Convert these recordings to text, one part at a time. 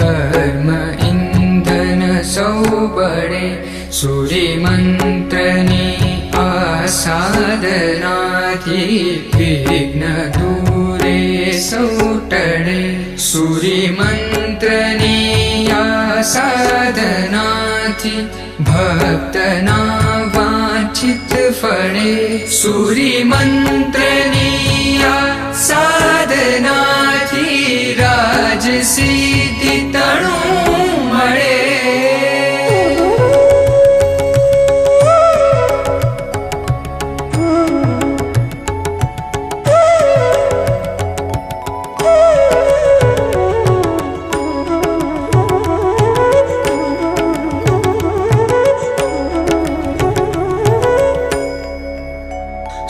कर्म इन्दन सौबणे सूर्यमन्त्रे आसादनाधि विघ्न दूरे सोटणे सूर्यमन्त्र साधनाथि भक्तना वाचितफे सूर्यमन्त्रे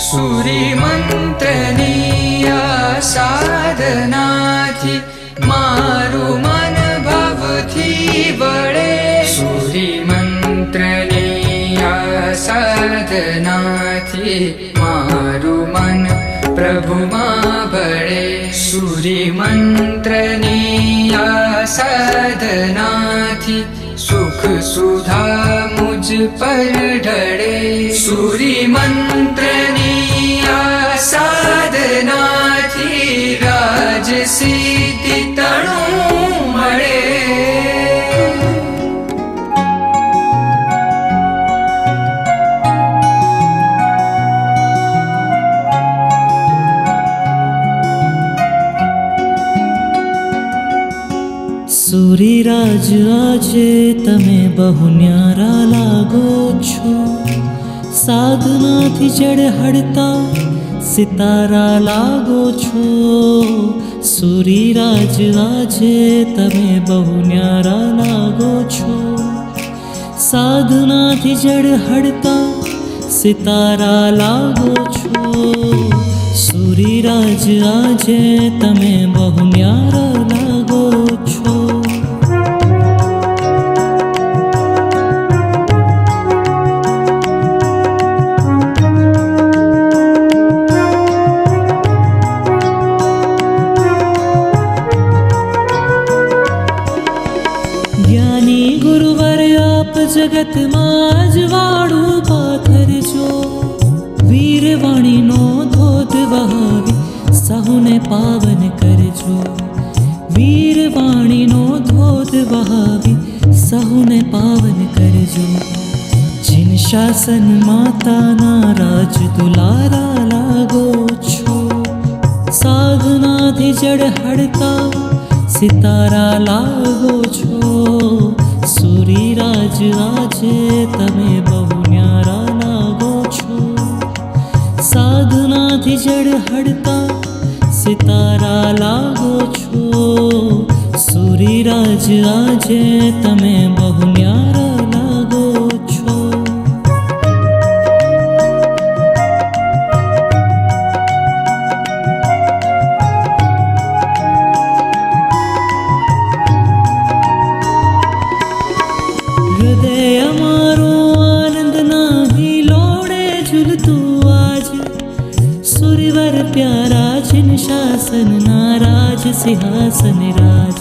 सूरिमन्त्रनि साधनाथि मारु मन भि वडे सूर्य साधनाथि मारु मन प्रभु मा वडे सूरिमन्त्रिया साधनाथि सुख सुधा मुझ पर सुधारे सूर्य मन्त्रणीया साधना। સૂર્યરાજ આજે તમે બહુ ન્યારા લાગો છો. સાધનાથી જડ હડતા સિતારા લાગો છો. સૂર્યરાજ આજે તમે બહુ ન્યારા લાગો છો. સાધનાથી જડ હડતા સિતારા લાગો છો. સૂર્યરાજ આજે તમે બહુ ન્યારા જગતમાં જ વાળું પાથરજો વીરવાણીનો ધોધ વહાવી સહુને પાવન કરજો. વીરવાણીનો ધોધ વહાવી સહુને પાવન કરજો. જીન શાસન માતાના રાજ દુલારા લાગો છો. સાધનાથી જડ હડતા સિતારા લાગો છો. આજે તમે બહુ ન્યારા લાગો છો. સાધનાથી જડ હડતા સિતારા લાગો છો. સૂર્યરાજ આજે તમે બહુ ન્યારા પ્યારા છિન શાસન ના રાજ સિંહાસન રાજ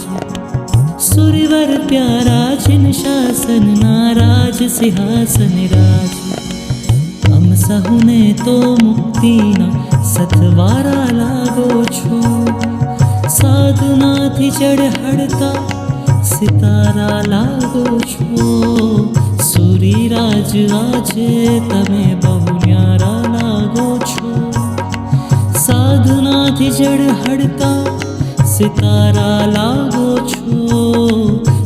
સુરવર પ્યારા છિન શાસન ના રાજ સિંહાસન રાજ અમ સહુને તો મુક્તિના સતવારા લાગો છો સાધનાથી ચઢહડતા સિતારા લાગો છો સૂર્યરાજ આજે તમે બહુ સાધનાથી જડ હડતા સિતારા લાગો છો.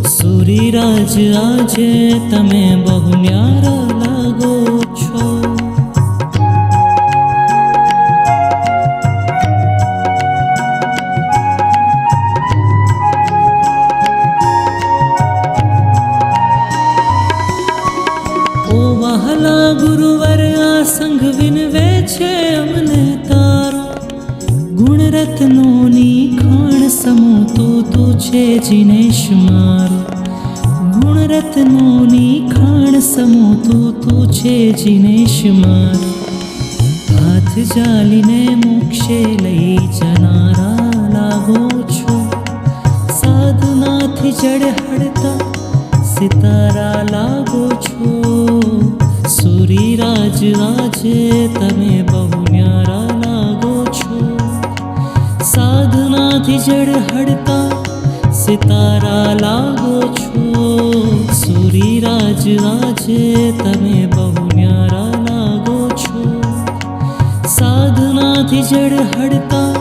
સૂર્યરાજ આજે તમે બહુ ન્યારા ગુણરત્નોની ખાણ સમો તો છે જીનેશ મારો. ગુણરત્નોની ખાણ સમો તું તું છે જીનેશ મારો. હાથ જાલીને મોક્ષે લઈ જનારા લાગો છો. જડ હડતા સિતારા લાગો છો. સૂરીરાજ રાજે તમે બહુ સાધનાથી જડ હડતા સિતારા લાગો છો. સૂરીરાજ આજે તમે બહુ ન્યારા લાગો છો. સાધનાથી જડ હડતા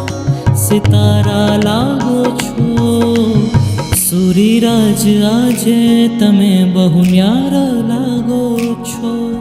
સિતારા લાગો છો. સૂરીરાજ આજે તમે બહુ ન્યારા લાગો છો.